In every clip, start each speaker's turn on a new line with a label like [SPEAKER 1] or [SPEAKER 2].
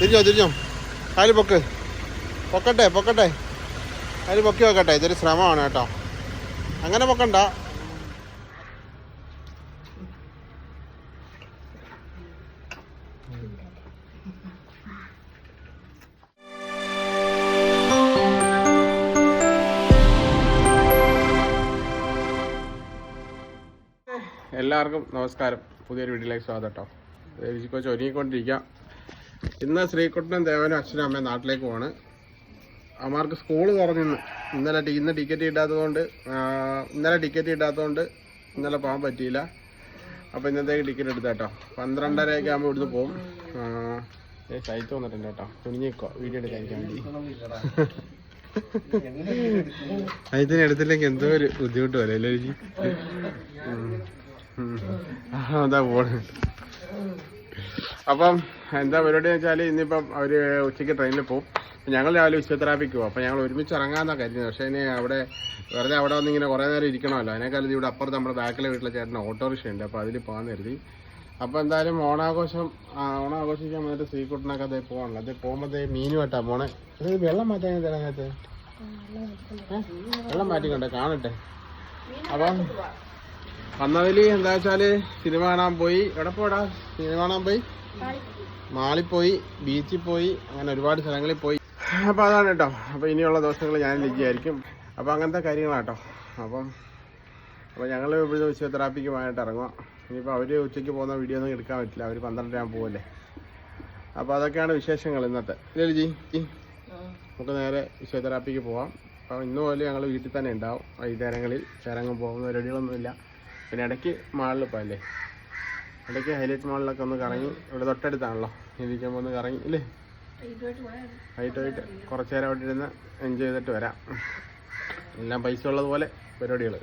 [SPEAKER 1] തിരിഞ്ഞോ തിരിഞ്ഞോ. അതിൽ പൊക്ക്. പൊക്കട്ടെ പൊക്കട്ടെ. അതിൽ പൊക്കി വെക്കട്ടെ. ഇതൊരു ശ്രമമാണ് കേട്ടോ. അങ്ങനെ പൊക്കണ്ട. എല്ലാവർക്കും നമസ്കാരം. പുതിയൊരു വീട്ടിലേക്ക് സ്വാഗതം കേട്ടോ. രുചിക്കൊച്ച് ഇന്ന് ശ്രീകുട്ടനും ദേവനും അച്ഛനും അമ്മയും നാട്ടിലേക്ക് പോവാണ്. അമ്മമാർക്ക് സ്കൂൾ തുറന്നു ഇന്നലെ ഇന്ന് ടിക്കറ്റ് ഇടാത്തതുകൊണ്ട് ഇന്നലെ ടിക്കറ്റ് ഇടാത്തതുകൊണ്ട് ഇന്നലെ പോകാൻ പറ്റിയില്ല. അപ്പോൾ ഇന്നത്തേക്ക് ടിക്കറ്റ് എടുത്ത കേട്ടോ പന്ത്രണ്ടരയൊക്കെ ആകുമ്പോൾ ഇവിടുന്ന് പോകും ഏ സൈറ്റ് വന്നിട്ടുണ്ട് കേട്ടോ. കുഞ്ഞിക്കോ വീഡിയോ എടുക്കാൻ വേണ്ടി. അതിന് എടുത്തില്ലെങ്കിൽ എന്തോ ഒരു ബുദ്ധിമുട്ട് പോലെ അല്ലേ. അതാ പോണ് അപ്പം എന്താ പരിപാടി വെച്ചാൽ ഇന്നിപ്പം അവർ ഉച്ചയ്ക്ക് ട്രെയിനിൽ പോകും ഞങ്ങൾ രാവിലെ ഫിസിയോതെറാപ്പിക്ക് പോകും അപ്പം ഞങ്ങൾ ഒരുമിച്ച് ഇറങ്ങാമെന്നാണ് കരുതുന്നത് പക്ഷേ ഇനി അവിടെ വെറുതെ അവിടെ വന്ന് ഇങ്ങനെ കുറേ നേരം ഇരിക്കണമല്ലോ. അതിനേക്കാളും ഇവിടെ അപ്പുറത്ത് നമ്മുടെ ബാക്കിലെ വീട്ടിലെ ചേട്ടൻ ഓട്ടോറിക്ഷ ഉണ്ട്. അപ്പോൾ അതിൽ പോകാൻ കരുതി. അപ്പോൾ എന്തായാലും ഓണാഘോഷം ഓണാഘോഷിക്കാൻ വന്നിട്ട് ശ്രീകുട്ടനൊക്കെ അതേ പോകണല്ലോ അതേ പോകുമ്പോഴത്തേ മീനുമായിട്ടാണ് പോണേ. അതായത് വെള്ളം മാറ്റാൻ തരാനകത്ത് വെള്ളം മാറ്റിക്കണ്ടേ കാണട്ടെ. അപ്പം വന്നതിൽ എന്താ വെച്ചാൽ സിനിമ കാണാൻ പോയി. എവിടെ പോടാ സിനിമ കാണാൻ പോയി? മാളിൽ പോയി ബീച്ചിൽ പോയി അങ്ങനെ ഒരുപാട് സ്ഥലങ്ങളിൽ പോയി. അപ്പോൾ അതാണ് കേട്ടോ. അപ്പോൾ ഇനിയുള്ള ദിവസങ്ങൾ ഞാൻ ലിജിയായിരിക്കും അപ്പോൾ അങ്ങനത്തെ കാര്യങ്ങളാട്ടോ. അപ്പം അപ്പോൾ ഞങ്ങൾ ഇവിടുന്ന് ഫിസിയോതെറാപ്പിക്ക് പോകാനായിട്ട് ഇറങ്ങുക ഇനിയിപ്പോൾ അവർ ഉച്ചയ്ക്ക് പോകുന്ന വീഡിയോ ഒന്നും എടുക്കാൻ പറ്റില്ല. അവർ പന്ത്രണ്ടര പോകല്ലേ അപ്പോൾ അതൊക്കെയാണ് വിശേഷങ്ങൾ ഇന്നത്തെ. ഇല്ലേ ലിജി ഈ? നമുക്ക് നേരെ ഫിസിയോതെറാപ്പിക്ക് പോവാം. അപ്പോൾ ഇന്ന് പോലെ ഞങ്ങൾ വീട്ടിൽ തന്നെ ഉണ്ടാവും. വൈകുന്നേരങ്ങളിൽ ചേരങ്ങും പോകുന്ന പരിപാടികളൊന്നുമില്ല. പിന്നെ ഇടയ്ക്ക് മാളിൽ പോയല്ലേ. ഇടയ്ക്ക് ഹൈലൈറ്റ് മാളിലൊക്കെ ഒന്ന് കറങ്ങി. ഇവിടെ തൊട്ടടുത്താണല്ലോ. ഇരിക്കുമ്പോൾ ഒന്ന് കറങ്ങി. ഇല്ലേ? ആയിട്ട് കുറച്ച് നേരം അവിടെ ഇരുന്ന് എൻജോയ് ചെയ്തിട്ട് വരാം. എല്ലാം പൈസ ഉള്ളതുപോലെ പരിപാടികൾ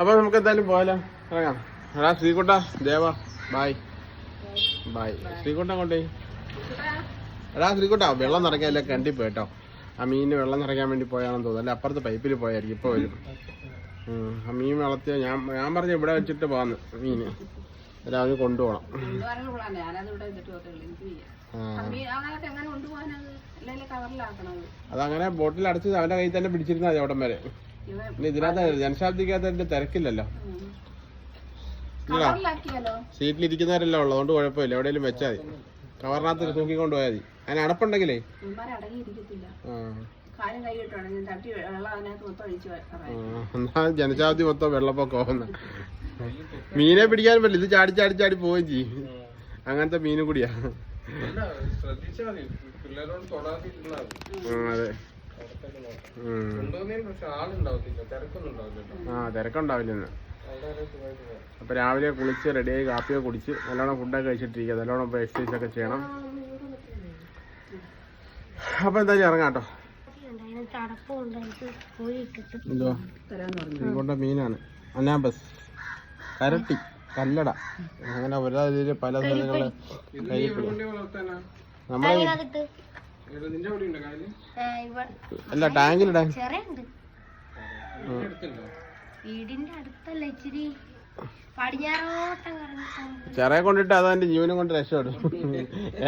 [SPEAKER 1] അപ്പോൾ നമുക്ക് എന്തായാലും പോയാലോ? ഇറങ്ങാം. എടാ ശ്രീകുട്ട ദേവ ബായ് ബായ് ശ്രീകുട്ട കൊണ്ടേ എടാ ശ്രീകുട്ട വെള്ളം നിറയ്ക്കാനല്ലേ കണ്ടി പോയിട്ടോ ആ മീനിന് വെള്ളം നിറയ്ക്കാൻ വേണ്ടി പോയാണെന്ന് തോന്നുന്നു. അല്ലെ അപ്പുറത്ത് പൈപ്പിൽ പോയായിരിക്കും. ഇപ്പോൾ വരും. ആ മീൻ വളർത്തിയ ഞാൻ ഞാൻ പറഞ്ഞു ഇവിടെ വെച്ചിട്ട് പോകാന്ന് മീന്. രാവിലെ കൊണ്ടുപോകണം. അതങ്ങനെ ബോട്ടിൽ അടച്ച് അവന്റെ കയ്യിൽ തന്നെ പിടിച്ചിരുന്നാ അവിടം വരെ. ഇതിനകത്ത് ജനശാബ്ദിക്കകത്ത് തിരക്കില്ലല്ലോ. ഇല്ലടാ. ഉള്ളത് ഉള്ളു. അതുകൊണ്ട് കുഴപ്പമില്ല. എവിടെയെങ്കിലും വെച്ചാൽ മതി. കവറിനകത്ത് തൂക്കിക്കൊണ്ട് പോയാൽ മതി. അതിന് അടപ്പുണ്ടെങ്കിലേ. ജനശാബ്ദി മൊത്തം വെള്ളപ്പൊക്കമാവുന്ന. മീനെ പിടിക്കാൻ പറ്റില്ല. ഇത് ചാടി ചാടി ചാടി പോവുകയും ചെയ്യും. അങ്ങനത്തെ മീനും കൂടിയാ.
[SPEAKER 2] ശ്രദ്ധിച്ചാൽ മതി. തൊടാതിരുന്നാൽ
[SPEAKER 1] അതെ. ആ തിരക്കുണ്ടാവില്ല ഇന്ന്
[SPEAKER 2] അവിടെ വരെ. സുഖമായിട്ട് പോകാം
[SPEAKER 1] അപ്പൊ രാവിലെ കുളിച്ച് റെഡിയായി കാപ്പിയൊക്കെ കുടിച്ച് നല്ലോണം ഫുഡൊക്കെ കഴിച്ചിട്ടിരിക്കുക നല്ലോണം ഇപ്പൊ എക്സസൈസ് ഒക്കെ ചെയ്യണം. അപ്പൊ എന്തായാലും ഇറങ്ങാം കേട്ടോ. എന്തോ? ഇങ്ങോട്ട് മീനാണ്. അനാബസ്. കരട്ടി കല്ലട. അങ്ങനെ രീതിയിൽ പല
[SPEAKER 2] സാധനങ്ങൾ
[SPEAKER 1] നമ്മളെ അല്ല ടാങ്കിലിടാൻ.
[SPEAKER 3] വീടിന്റെ അടുത്തല്ല ഇച്ചിരി പടിഞ്ഞാറോട്ടം കറങ്ങി
[SPEAKER 1] ചെറയെ കൊണ്ടിട്ട് അതാ എന്റെ ജീവനും കൊണ്ട് രക്ഷപ്പെടും.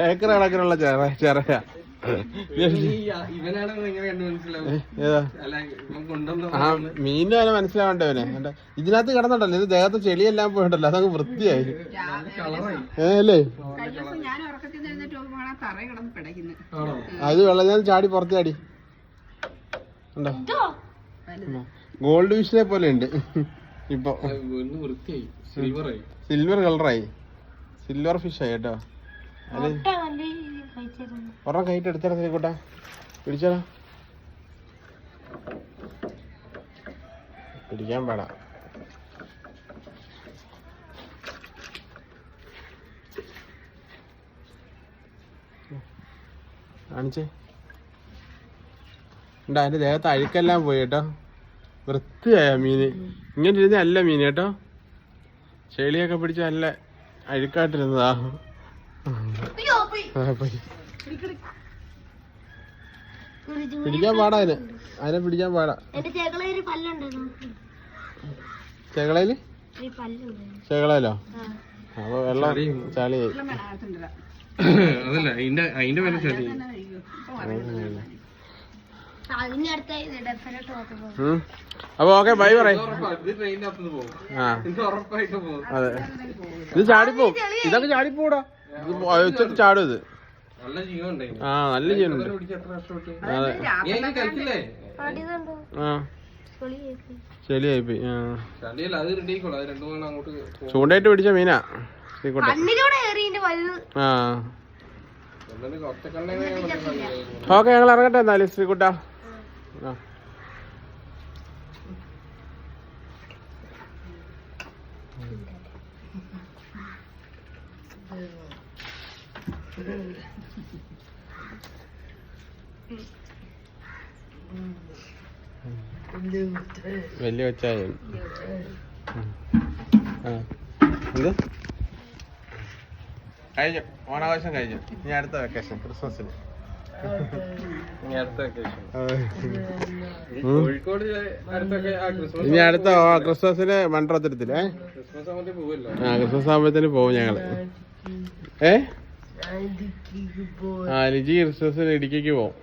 [SPEAKER 1] ഏക്കർ കണക്കിനുള്ള ചെറ ചെറയാ.
[SPEAKER 2] അല്ല
[SPEAKER 1] ആ മീനിന് മനസ്സിലാവണ്ടവനെ ഇതിനകത്ത് കിടന്നുണ്ടല്ലോ? ഇത് ദേഹത്ത് ചെളിയെല്ലാം പോയിട്ടല്ലോ അതങ്ങ് വൃത്തിയായി. അല്ലേ? അത് വെള്ളം ഞാൻ ചാടി പുറത്ത് ചാടി ഉണ്ടോ ഗോൾഡ് ഫിഷിനെ പോലെ ഉണ്ട്. ഇപ്പൊ.
[SPEAKER 2] ഒന്ന് വൃത്തിയായി. സിൽവറായി
[SPEAKER 1] സിൽവർ കളറായി സിൽവർ ഫിഷ് ആയി കേട്ടോ.
[SPEAKER 3] കഴിച്ചിരുന്നു
[SPEAKER 1] ഒരെണ്ണം കൈയിട്ട് എടുത്തേ കൂട്ടാ പിടിച്ചാലോ പിടിക്കാൻ പാടാ. കാണിച്ചേ. ഉണ്ടാ അതിന്റെ ദേഹത്ത് അഴുക്കെല്ലാം പോയി കേട്ടോ. വൃത്തിയായ മീന്? ഇങ്ങനെ ഇരുന്ന അല്ല മീൻ കേട്ടോ. ചെളിയൊക്കെ പിടിച്ച നല്ല അഴുക്കായിട്ടിരുന്നതാ. പിടിക്കാൻ പാടാ അതിനെ. അതിനെ പിടിക്കാൻ പാടാ.
[SPEAKER 3] എന്റെ ചെകളൊരു പല്ലുണ്ട്. നോക്ക് ചെകളയിൽ?
[SPEAKER 1] ചെകളയിലോ അപ്പൊ വെള്ളം ചളിയായി
[SPEAKER 2] അതല്ല അതിന്റെ അതിന്റെ വില
[SPEAKER 1] ചളി. അപ്പൊ ഓക്കെ ബൈ പറയും. ആ.
[SPEAKER 2] ഇത്
[SPEAKER 1] അതെ. ചാടിപ്പോവും. ഇതൊക്കെ ചാടിപ്പോടാ ഇത് ചാടും ഇത്.
[SPEAKER 2] നല്ല
[SPEAKER 1] ആ നല്ല
[SPEAKER 3] ജീവനുണ്ട്.
[SPEAKER 1] ആ. ആ. ചൂണ്ടായിട്ട് പിടിച്ച മീനാ. ആ. ഓക്കെ ഞങ്ങൾ ഇറങ്ങട്ടെ എന്നാലും ശ്രീകുട്ട. ആ. വലിയ വെച്ചായ എന്ത് കഴിഞ്ഞു. ഓണാഘോഷം കഴിഞ്ഞു. ഇനി അടുത്ത വെക്കേഷൻ ക്രിസ്മസിന്
[SPEAKER 2] ഇനി അടുത്ത
[SPEAKER 1] ക്രിസ്മസിന് മൺട്രോത്തിരത്തിൽ ഏ
[SPEAKER 2] ക്രിസ്മസ്
[SPEAKER 1] ആകുമ്പോഴത്തേന് പോവും ഞങ്ങൾ. ഏ? ആ ലിജി ക്രിസ്മസിന് ഇടുക്കിക്ക്
[SPEAKER 2] പോവും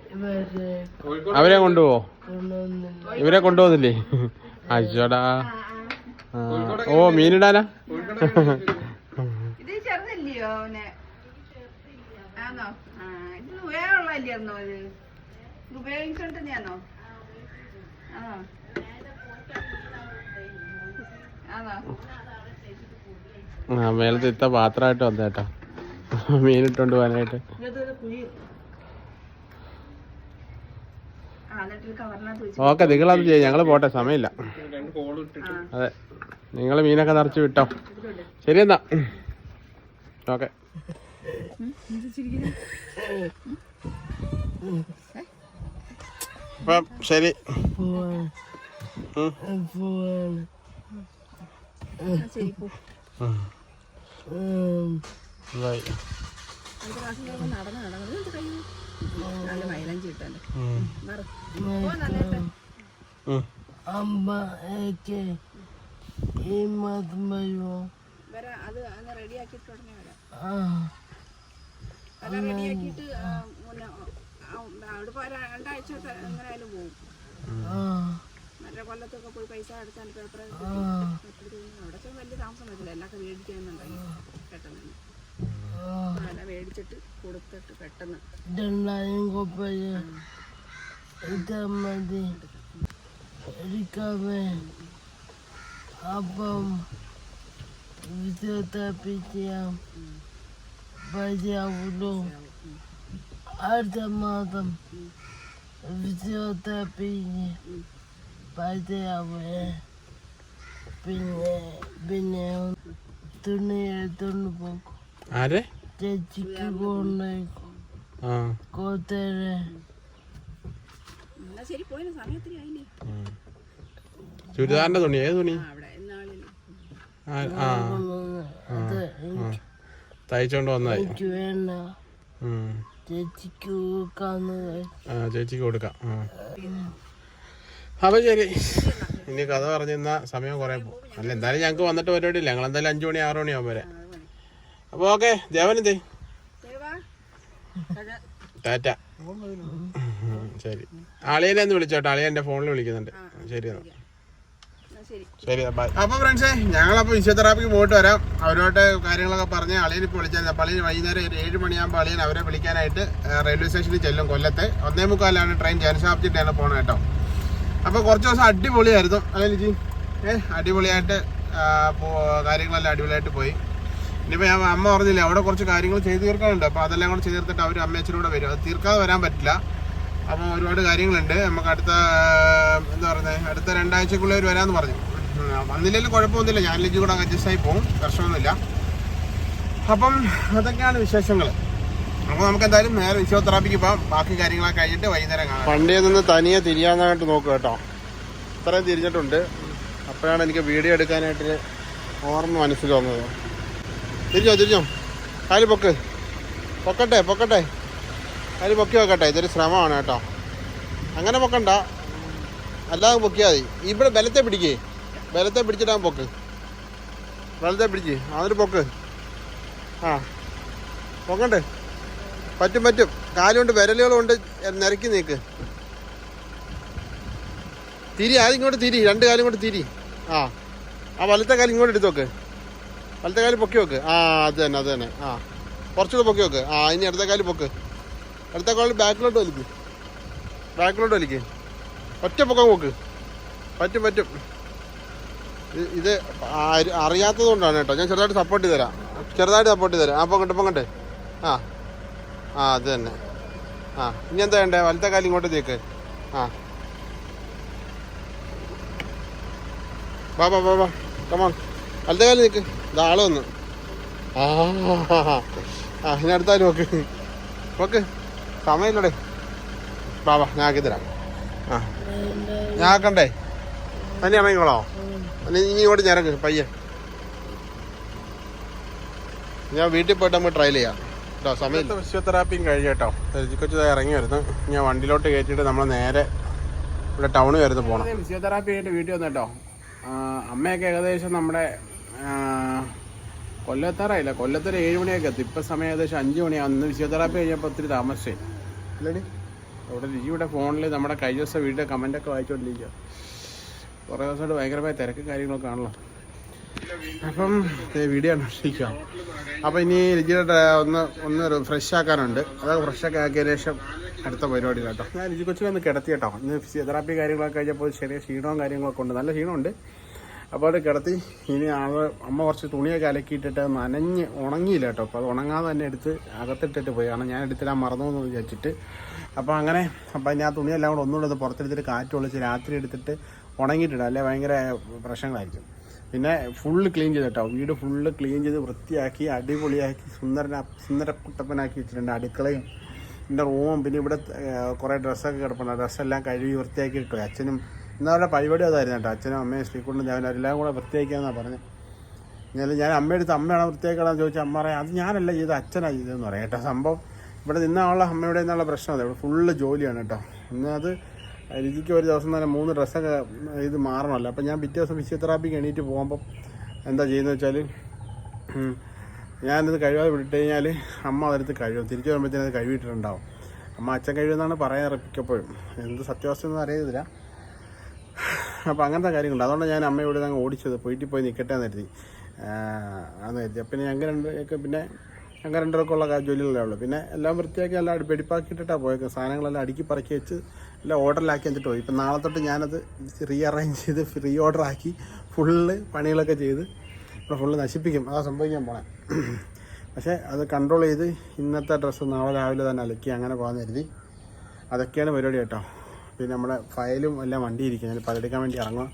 [SPEAKER 1] അവരെ കൊണ്ടുപോവോ ഇവരെ കൊണ്ടുപോകുന്നില്ലേ? അയ്യോടാ ആ. ഓ മീനിടാനാ
[SPEAKER 4] ആ
[SPEAKER 1] മേലത്തെ ഇത്ത പാത്രമായിട്ട് വന്നേട്ടാ മീനിട്ടോണ്ട് പോകാനായിട്ട്. ഓക്കെ നിങ്ങളത് ചെയ്യും. ഞങ്ങൾ പോട്ടെ സമയമില്ല.
[SPEAKER 2] രണ്ട് കോൾ ഇട്ടിട്ട്.
[SPEAKER 1] അതെ. നിങ്ങൾ മീനൊക്കെ നിറച്ച് വിട്ടോ. ശരി എന്നാ. ഓക്കെ. അപ്പം ശരി. ഉം.
[SPEAKER 4] ശരി പോ
[SPEAKER 1] ഉം. ബൈ.
[SPEAKER 4] അടുത്ത പ്രാവശ്യം ഞങ്ങൾ നടന്ന് നടന്നത് ഇത് കഴിയും നല്ല മൈലഞ്ച് കിട്ടല്ലേ
[SPEAKER 1] ഉം.
[SPEAKER 4] മാറ്. പോ നല്ലേട്ടെ
[SPEAKER 1] ഉം.
[SPEAKER 4] വരാം. അത് അങ്ങ് റെഡിയാക്കിയിട്ട് ഉടനെ വരാം. അല്ല റെഡിയാക്കിയിട്ട് മുന്നേ ആ, അവിടെ പോയി രണ്ടാഴ്ച ത- എങ്ങനെയായാലും പോകും മറ്റേ കൊല്ലത്തൊക്കെ പോയി പൈസ അടച്ചാൽ പേപ്പർ അവിടെ വലിയ താമസം വരില്ല എല്ലാം മേടിക്കാന്നുണ്ടെങ്കിൽ പെട്ടെന്ന് തന്നെ. മേടിച്ചിട്ട് കൊടുത്തിട്ട് പെട്ടെന്ന്.
[SPEAKER 5] രണ്ടായിരം കൊപ്പൽ ഇതാ മതി. എടുക്കാവേ അപ്പം ഫിസിയോതെറാപ്പി ചെയ്യാം പൈസയാവുള്ളൂ അടുത്ത മാസം ഫിസിയോതെറാപ്പിക്ക് പൈസയാവേ പിന്നെ പിന്നെ തുണി എടുത്തോണ്ട് പോകും
[SPEAKER 1] ആരെ?
[SPEAKER 5] ചേച്ചിക്ക്
[SPEAKER 1] ആ.
[SPEAKER 5] കോത്തേരെ.
[SPEAKER 1] ചുരിദാറിന്റെ തുണി ഏത് തുണി?
[SPEAKER 4] ആ.
[SPEAKER 1] തയ്ച്ചോണ്ട് ഉം.
[SPEAKER 5] ചേച്ചിക്ക്
[SPEAKER 1] ആ ചേച്ചിക്ക് കൊടുക്കാം. ആ. അപ്പൊ ശരി. ഇനി കഥ പറഞ്ഞിരുന്ന സമയം കുറെ പോകും. അല്ല എന്തായാലും ഞങ്ങൾക്ക് വന്നിട്ട് പരിപാടിയില്ല. ഞങ്ങൾ എന്തായാലും അഞ്ചു മണി ആറു മണിയാവും വരെ. അപ്പൊ ഓക്കെ ദേവൻ എന്തേ
[SPEAKER 4] ദേവാ.
[SPEAKER 1] ടാറ്റ. ശരി. അളിയനെ ഒന്ന് വിളിച്ചോട്ടെ അളിയൻ എന്റെ ഫോണിൽ വിളിക്കുന്നുണ്ട്. ശരി
[SPEAKER 4] ശരി.
[SPEAKER 1] ബൈ അപ്പൊ ഫ്രണ്ട്സേ ഞങ്ങളപ്പോ ഫിസിയോതെറാപ്പിക്ക് പോയിട്ട് വരാം. അവരോട്ട് കാര്യങ്ങളൊക്കെ പറഞ്ഞ് അളിയൻ ഇപ്പോൾ വിളിച്ചാൽ അപ്പോൾ അളിയൻ വൈകുന്നേരം ഒരു ഏഴ് മണിയാകുമ്പോൾ അളിയൻ അവരെ വിളിക്കാനായിട്ട് റെയിൽവേ സ്റ്റേഷനിൽ ചെല്ലും കൊല്ലത്തെ. ഒന്നേ മുക്കാലാണ് ട്രെയിൻ. ജനശാബ്ദിട്ടാണ് പോണത് കേട്ടോ. അപ്പോൾ കുറച്ച് ദിവസം അടിപൊളിയായിരുന്നു. അല്ലേ ലിജി? ഏഹ് അടിപൊളിയായിട്ട് കാര്യങ്ങളെല്ലാം അടിപൊളിയായിട്ട് പോയി. ഇനിയിപ്പോൾ ഞാൻ അമ്മ പറഞ്ഞില്ലേ അവിടെ കുറച്ച് കാര്യങ്ങൾ ചെയ്തു തീർക്കാനുണ്ട്. അപ്പോൾ അതെല്ലാം കൂടെ ചെയ്ത് തീർത്തിട്ട് അവർ അമ്മയച്ചനൂടെ വരും. അത് തീർക്കാതെ വരാൻ പറ്റില്ല. അപ്പോൾ ഒരുപാട് കാര്യങ്ങളുണ്ട്. നമുക്ക് അടുത്ത എന്താ പറയുന്നത് അടുത്ത രണ്ടാഴ്ചക്കുള്ളിൽ അവർ വരാമെന്ന് പറഞ്ഞു. വന്നില്ലെങ്കിലും കുഴപ്പമൊന്നുമില്ല. ഞാൻ ലിജി കൂടെ അഡ്ജസ്റ്റ് ആയി പോകും പ്രശ്നമൊന്നുമില്ല. അപ്പം അതൊക്കെയാണ് വിശേഷങ്ങൾ അപ്പോൾ നമുക്ക് എന്തായാലും നേരെ ഫിസിയോതെറാപ്പിക്ക് പോകാം ബാക്കി കാര്യങ്ങളൊക്കെ കഴിഞ്ഞിട്ട് വൈകുന്നേരം കാണാം. വണ്ടിയിൽ നിന്ന് തനിയെ തിരിയാനായിട്ട് നോക്കുക കേട്ടോ. ഇത്രയും തിരിഞ്ഞിട്ടുണ്ട്. അപ്പോഴാണ് എനിക്ക് വീഡിയോ എടുക്കാനായിട്ട് ഓർമ്മ മനസ്സിൽ വന്നത്. തിരിഞ്ഞോ തിരിഞ്ഞോ. കാൽ പൊക്ക്. പൊക്കട്ടെ പൊക്കട്ടെ. കാൽ പൊക്കി വെക്കട്ടെ. ഇതൊരു ശ്രമമാണ് കേട്ടോ. അങ്ങനെ പൊക്കണ്ട. അല്ലാതെ പൊക്കിയാൽ മതി. ഇവിടെ ബലത്തെ പിടിക്കേ. ബലത്തെ പിടിച്ചിട്ടാകും പൊക്ക്. ബലത്തെ പിടിക്ക്. അതൊരു പൊക്ക്. ആ. പൊക്കണ്ടേ. പറ്റും പറ്റും. കാലുകൊണ്ട് വിരലുകളുണ്ട് നിരക്കി നീക്ക്. തിരി ആദ്യം ഇങ്ങോട്ട് തിരി. രണ്ട് കാലും കൊണ്ട് തിരി. ആ. ആ വലത്തെ കാലം ഇങ്ങോട്ട് എടുത്തു നോക്ക് വലത്തെ കാൽ പൊക്കി വെക്ക്. ആ അത് തന്നെ അത് തന്നെ. ആ കുറച്ചുകൂടെ പൊക്കി വെക്ക്. ആ ഇനി അടുത്ത കാൽ പൊക്ക്. അടുത്ത കാലിൽ ബാക്കിലോട്ട് വലിക്ക്. ബാക്കിലോട്ട് വലിക്ക്. ഒറ്റ പൊക്കം പൊക്ക്. പറ്റും പറ്റും. ഇത് അറിയാത്തത് കൊണ്ടാണ് കേട്ടോ. ഞാൻ ചെറുതായിട്ട് സപ്പോർട്ട് ചെയ്ത് തരാം. ചെറുതായിട്ട് സപ്പോർട്ട് ചെയ്ത് തരാം. ആ പൊങ്ങട്ടെ പൊങ്ങട്ടെ. ആ ആ അത് തന്നെ. ആ ഇനി എന്താ വേണ്ടേ വലത്തെ കാലം ഇങ്ങോട്ട് തേക്ക്. ആ. വാ വാ വാ വാ. കമാൺ വലത്തെ കാലം നിൽക്ക് ഇത് ആൾ വന്നു. ആ ആ ഇനി അടുത്താലും നോക്ക്. നോക്ക്. സമയമില്ലടേ. ബാബാ ഞാൻ ആക്കി തരാം. ആ. ഞാൻ ആക്കണ്ടേ? തന്നെ അമ്മയ്ക്കോളോ നീ ഇനി ഇങ്ങോട്ട് ഞരക്ക് പയ്യെ. ഞാൻ വീട്ടിൽ പോയിട്ട് നമുക്ക് ട്രയൽ ചെയ്യാം. കേട്ടോ സമയത്ത് ഫിസിയോതെറാപ്പിയും കഴിഞ്ഞ കേട്ടോ. കൊച്ചു ഇറങ്ങി വരുന്നു. ഞാൻ വണ്ടിയിലോട്ട് കയറ്റിയിട്ട് നമ്മൾ നേരെ ഇവിടെ ടൗണിൽ വരുന്നു പോകണം ഫിസിയോതെറാപ്പി കഴിഞ്ഞിട്ട് വീട്ടിൽ വന്നു കേട്ടോ. ആ, അമ്മയൊക്കെ ഏകദേശം നമ്മുടെ ആ, കൊല്ലത്താറായില്ല. കൊല്ലത്തൊരു ഏഴ് മണിയൊക്കെ എത്തി. ഇപ്പം സമയം ഏകദേശം അഞ്ച് മണിയാണ് അന്ന് ഫിസിയോതെറാപ്പി കഴിഞ്ഞപ്പോൾ ഒത്തിരി താമസിച്ചേ. അല്ലേടി അവിടെ ലിജിയുടെ ഫോണിൽ നമ്മുടെ കഴിഞ്ഞ ദിവസം വീട്ടിലെ കമന്റൊക്കെ വായിച്ചുകൊണ്ടിരിക്കുക കുറേ ദിവസമായിട്ട് ഭയങ്കരമായ തിരക്കും കാര്യങ്ങളൊക്കെ ആണല്ലോ. അപ്പം വീഡിയോ കണ്ടിരിക്കുക അപ്പം ഇനി ലിജിയുടെ ഒന്ന് ഒന്ന് ഫ്രഷ് ആക്കാനുണ്ട്. അതൊക്കെ ഫ്രഷ് ഒക്കെ ആക്കിയ ശേഷം അടുത്ത പരിപാടി കേട്ടോ ഞാൻ ലിജി കൊച്ചിനെ ഒന്ന് കിടത്തി കേട്ടോ. ഇന്ന് ഫിസിയോതെറാപ്പി കാര്യങ്ങളൊക്കെ കഴിഞ്ഞപ്പോൾ ചെറിയ ക്ഷീണവും കാര്യങ്ങളൊക്കെ ഉണ്ട്. നല്ല ക്ഷീണമുണ്ട്. അപ്പോൾ അത് കിടത്തി. ഇനി ആ അമ്മ കുറച്ച് തുണിയൊക്കെ അലക്കിയിട്ടിട്ട് നനഞ്ഞ് ഉണങ്ങിയില്ല കേട്ടോ. അപ്പോൾ അത് ഉണങ്ങാതെ തന്നെ എടുത്ത് അകത്തിട്ടിട്ട് പോയി. കാരണം ഞാൻ എടുത്തിടാൻ മറന്നു എന്ന് വിചാരിച്ചിട്ട്. അപ്പോൾ അങ്ങനെ അപ്പോൾ ഞാൻ തുണിയെല്ലാം കൂടെ ഒന്നുകൂടെ ഒന്ന് പുറത്തെടുത്തിട്ട് കാറ്റ് ഒളിച്ച് രാത്രി എടുത്തിട്ട് ഉണങ്ങിയിട്ടിടാം. അല്ലേ? ഭയങ്കര പ്രശ്നങ്ങളായിരിക്കും. പിന്നെ ഫുള്ള് ക്ലീൻ ചെയ്ത് കേട്ടോ. വീട് ഫുള്ള് ക്ലീൻ ചെയ്ത് വൃത്തിയാക്കി അടിപൊളിയാക്കി സുന്ദര സുന്ദരക്കുട്ടപ്പനാക്കി വെച്ചിട്ടുണ്ട് അടുക്കളയും. എന്റെ റൂമും പിന്നെ ഇവിടെ കുറേ ഡ്രസ്സൊക്കെ കിടപ്പുണ്ട്. ഡ്രസ്സെല്ലാം കഴുകി വൃത്തിയാക്കി ഇട്ടു അച്ഛനും ഇന്ന് അവരുടെ പരിപാടി അതായിരുന്നു കേട്ടോ. അച്ഛനും അമ്മയും ശ്രീകുണ്ടും ഞാൻ എല്ലാം കൂടെ വൃത്തിയാക്കിയെന്നാണ് പറഞ്ഞത് ഞാൻ ഞാൻ അമ്മയെടുത്ത് അമ്മയാണ് വൃത്തിയാക്കണമെന്ന് ചോദിച്ചാൽ അമ്മ പറയാം അത് ഞാനല്ല ചെയ്ത് അച്ഛനാണ് ചെയ്തതെന്ന് പറയാം കേട്ടോ. സംഭവം ഇവിടെ നിന്നാളുള്ള അമ്മയുടെ നിന്നുള്ള പ്രശ്നം അതെ. ഇവിടെ ഫുള്ള് ജോലിയാണ് കേട്ടോ. അത് രുചിക്ക് ഒരു ദിവസം തന്നെ മൂന്ന് ഡ്രസ്സൊക്കെ ഇത് മാറണമല്ലോ. അപ്പം ഞാൻ പിറ്റേ ദിവസം ഫിസിയോതെറാപ്പിക്ക് എണീറ്റ് പോകുമ്പം എന്താ ചെയ്യുന്നത് വെച്ചാൽ ഞാനത് കഴിവാതെ വിട്ട് കഴിഞ്ഞാൽ അമ്മ അതെടുത്ത് കഴിവും തിരിച്ചു വരുമ്പോഴത്തേനും അത് കഴിവിട്ടിട്ടുണ്ടാവും അമ്മ അച്ഛൻ കഴിയുമെന്നാണ് പറയാൻ ഇറപ്പിക്കപ്പോഴും എന്ത് സത്യാവസ്ഥ ഒന്നും അറിയത്തില്ല. അപ്പോൾ അങ്ങനത്തെ കാര്യങ്ങളുണ്ട്. അതുകൊണ്ട് ഞാൻ അമ്മയോട് അങ്ങ് ഓടിച്ചത്. പോയിട്ട് പോയി നിൽക്കട്ടെ എന്ന് കരുതി അന്ന് കരുതി. പിന്നെ ഞങ്ങൾ രണ്ടൊക്കെ പിന്നെ ഞങ്ങൾ രണ്ടരൊക്കെ ഉള്ള ജോലികളേ ഉള്ളൂ. പിന്നെ എല്ലാം വൃത്തിയാക്കി എല്ലാം വെടിപ്പാക്കിയിട്ടാണ് പോയത് സാധനങ്ങളെല്ലാം അടുക്കി പറക്കി വെച്ച് എല്ലാം ഓർഡറിലാക്കി എന്നിട്ട് പോയി. ഇപ്പം നാളെ തൊട്ട് ഞാനത് റീ അറേഞ്ച് ചെയ്ത് റീ ഓർഡർ ആക്കി ഫുള്ള് പണികളൊക്കെ ചെയ്ത് ഇവിടെ ഫുള്ള് നശിപ്പിക്കും. അതാ സംഭവിക്കാൻ പോണേ. പക്ഷേ അത് കൺട്രോൾ ചെയ്ത് ഇന്നത്തെ ഡ്രസ്സ് നാളെ രാവിലെ തന്നെ അലക്കി അങ്ങനെ പോകാൻ കരുതി. അതൊക്കെയാണ് പരിപാടി കേട്ടോ. പിന്നെ നമ്മുടെ ഫയലും എല്ലാം വണ്ടി ഇരിക്കും ഞാൻ പതെടുക്കാൻ വേണ്ടി ഇറങ്ങും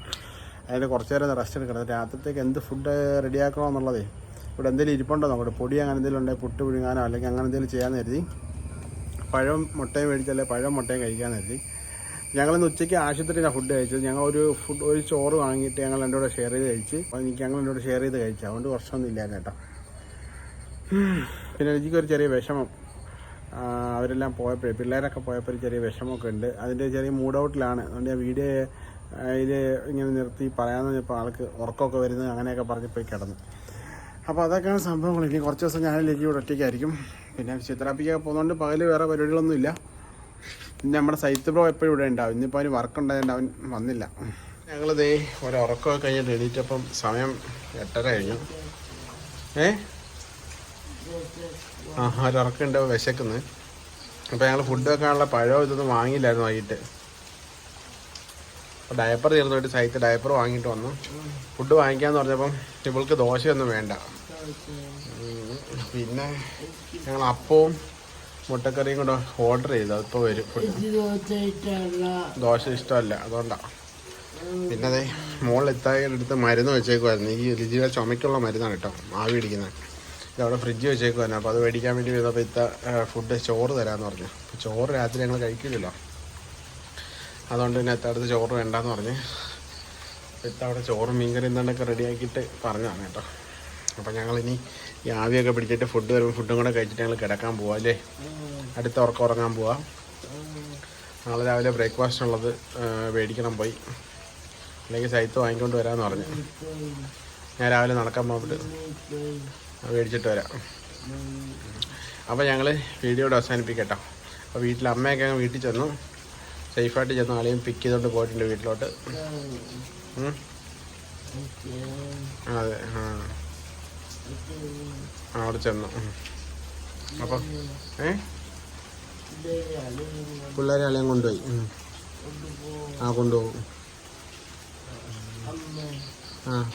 [SPEAKER 1] അതിന് കുറച്ച് നേരം റെസ്റ്റ് എടുക്കണം. രാത്രിത്തേക്ക് എന്ത് ഫുഡ് റെഡിയാക്കണോ എന്നുള്ളതേ. ഇവിടെ എന്തെങ്കിലും ഇരിപ്പുണ്ടോ? നോക്കട്ടെ പൊടി അങ്ങനെ എന്തെങ്കിലും ഉണ്ടെങ്കിൽ പുട്ട് പുഴുങ്ങാനോ അല്ലെങ്കിൽ അങ്ങനെ എന്തെങ്കിലും ചെയ്യാമെന്ന് കരുതി. പഴം മുട്ടയും മേടിച്ചല്ലേ പഴം മുട്ടയും കഴിക്കാമെന്ന് കരുതി. ഞങ്ങളിന്ന് ഉച്ചയ്ക്ക് ആശുപത്രിയിലാണ് ഫുഡ് കഴിച്ചത്. ഞങ്ങൾ ഒരു ഫുഡ് ഒരു ചോറ് വാങ്ങിയിട്ട് ഞങ്ങൾ എന്റെ കൂടെ ഷെയർ ചെയ്ത് കഴിച്ച്. അപ്പോൾ എനിക്ക് ഞങ്ങൾ എന്റെ കൂടെ ഷെയർ ചെയ്ത് കഴിച്ചു. അതുകൊണ്ട് പ്രശ്നമൊന്നും ഇല്ലായിരുന്നു കേട്ടോ. പിന്നെ എനിക്കൊരു ചെറിയ വിഷമം. അവരെല്ലാം പോയപ്പോഴേ പിള്ളേരൊക്കെ പോയപ്പോൾ ഒരു ചെറിയ വിഷമമൊക്കെ ഉണ്ട്. അതിന്റെ ചെറിയ മൂഡ് ഔട്ടിലാണ് അതുകൊണ്ട് ഞാൻ വീഡിയോ അതിൽ ഇങ്ങനെ നിർത്തി പറയാമെന്ന് പറഞ്ഞപ്പോൾ ആൾക്ക് ഉറക്കമൊക്കെ വരുന്നത് അങ്ങനെയൊക്കെ പറഞ്ഞ് പോയി കിടന്നു. അപ്പോൾ അതൊക്കെയാണ് സംഭവങ്ങൾ. ഇനി കുറച്ച് ദിവസം ഞാനിലേക്ക് ഇവിടെ ഒറ്റയ്ക്കായിരിക്കും. പിന്നെ ഫിസിയോതെറാപ്പിക്കൊക്കെ പോകുന്നതുകൊണ്ട് പകൽ വേറെ പരിപാടികളൊന്നുമില്ല. പിന്നെ നമ്മുടെ സൈത്ത് ബ്രോ എപ്പോഴും ഇവിടെ ഉണ്ടാവും. ഇന്നിപ്പോൾ അവന് വർക്ക് ഉണ്ടായതുകൊണ്ട് അവൻ വന്നില്ല. ഞങ്ങൾ ദേ ഒരു ഉറക്കമൊക്കെ കഴിഞ്ഞിട്ട് എണീറ്റപ്പം സമയം എട്ടര കഴിഞ്ഞു. ഏ? ആ ഒരു ഉറക്കമുണ്ട് വിശക്കുന്ന്. അപ്പോൾ ഞങ്ങൾ ഫുഡ് വെക്കാനുള്ള പഴോ ഇതൊന്നും വാങ്ങിയില്ലായിരുന്നു വൈകിട്ട്. അപ്പോൾ ഡയപ്പർ തീർന്നു പോയിട്ട് സൈറ്റ് ഡയപ്പർ വാങ്ങിയിട്ട് വന്നു. ഫുഡ് വാങ്ങിക്കാന്ന് പറഞ്ഞപ്പം ഇവൾക്ക് ദോശയൊന്നും വേണ്ട. പിന്നെ ഞങ്ങൾ അപ്പവും മുട്ടക്കറിയും കൂടെ ഓർഡർ ചെയ്തു. അതിപ്പോൾ വരും ദോശ ഇഷ്ടമല്ല. അതുകൊണ്ടാണ് പിന്നെ അതെ മോളിൽ എത്താൻ എടുത്ത് മരുന്ന് വെച്ചേക്കുമായിരുന്നു ഈ രുചിയുടെ ചുമയ്ക്കുള്ള മരുന്നാണ് കേട്ടോ ആവി പിടിക്കുന്നത് ഇതവിടെ ഫ്രിഡ്ജ് വെച്ചേക്കുമായിരുന്നു അപ്പോൾ അത് മേടിക്കാൻ വേണ്ടി വന്നപ്പോൾ ഇത്ത ഫുഡ് ചോറ് തരാമെന്ന് പറഞ്ഞു. അപ്പോൾ ചോറ് രാത്രി ഞങ്ങൾ കഴിക്കില്ലല്ലോ. അതുകൊണ്ട് പിന്നെ എത്തടുത്ത് ചോറ് വേണ്ടാന്ന് പറഞ്ഞ്. ഇത്ത അവിടെ ചോറും മീൻകറി എന്താണ്ടൊക്കെ റെഡിയാക്കിയിട്ട് പറഞ്ഞതാണ് കേട്ടോ. അപ്പോൾ ഞങ്ങളിനി ഈ ആവിയൊക്കെ പിടിച്ചിട്ട് ഫുഡ് വരുമ്പോൾ ഫുഡും കൂടെ കഴിച്ചിട്ട് ഞങ്ങൾ കിടക്കാൻ പോവാം അല്ലേ? അടുത്ത ഉറക്കം ഉറങ്ങാൻ പോവാം. നാളെ രാവിലെ ബ്രേക്ക്ഫാസ്റ്റ് ഉള്ളത് മേടിക്കണം പോയി. അല്ലെങ്കിൽ സൈത്ത് വാങ്ങിക്കൊണ്ട് വരാമെന്ന് പറഞ്ഞു. ഞാൻ രാവിലെ നടക്കാൻ പോകുമ്പോൾ മേടിച്ചിട്ട് വരാം. അപ്പോൾ ഞങ്ങൾ വീഡിയോയുടെ അവസാനിപ്പിക്കട്ടോ. അപ്പോൾ വീട്ടിൽ അമ്മയൊക്കെ അങ്ങ് വീട്ടിൽ ചെന്നു. സേഫായിട്ട് ചെന്നു ആളെയും പിക്ക് ചെയ്തോണ്ട് പോയിട്ടുണ്ട് വീട്ടിലോട്ട്. അതെ ആ. അവിടെ ചെന്നു. അപ്പം ഏ? പിള്ളേരെ ആളെയും കൊണ്ടുപോയി. ആ കൊണ്ടുപോകും. ആ.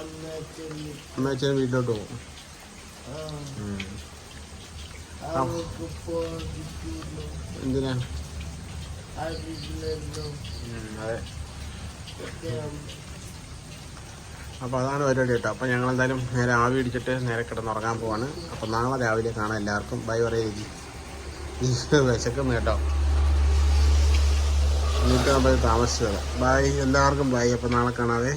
[SPEAKER 5] അമ്മ ചെല്ലി
[SPEAKER 1] അമ്മ അച്ഛനും വീട്ടിലോട്ട് പോകും എന്തിനാ? അപ്പൊ അതെ. അപ്പോൾ അതാണ് പരിപാടി കേട്ടോ. അപ്പോൾ ഞങ്ങൾ എന്തായാലും നേരെ ആവി ഇടിച്ചിട്ട് നേരെ കിടന്നുറങ്ങാൻ പോവാണ്. അപ്പോൾ നാളെ രാവിലെ കാണാം എല്ലാവർക്കും. ബൈ പറയുക വിശക്കുന്നു കേട്ടോ. എന്നിട്ട് നമ്മൾ താമസിച്ചത് ബൈ. എല്ലാവർക്കും ബൈ. അപ്പോൾ നാളെ കാണാവേ.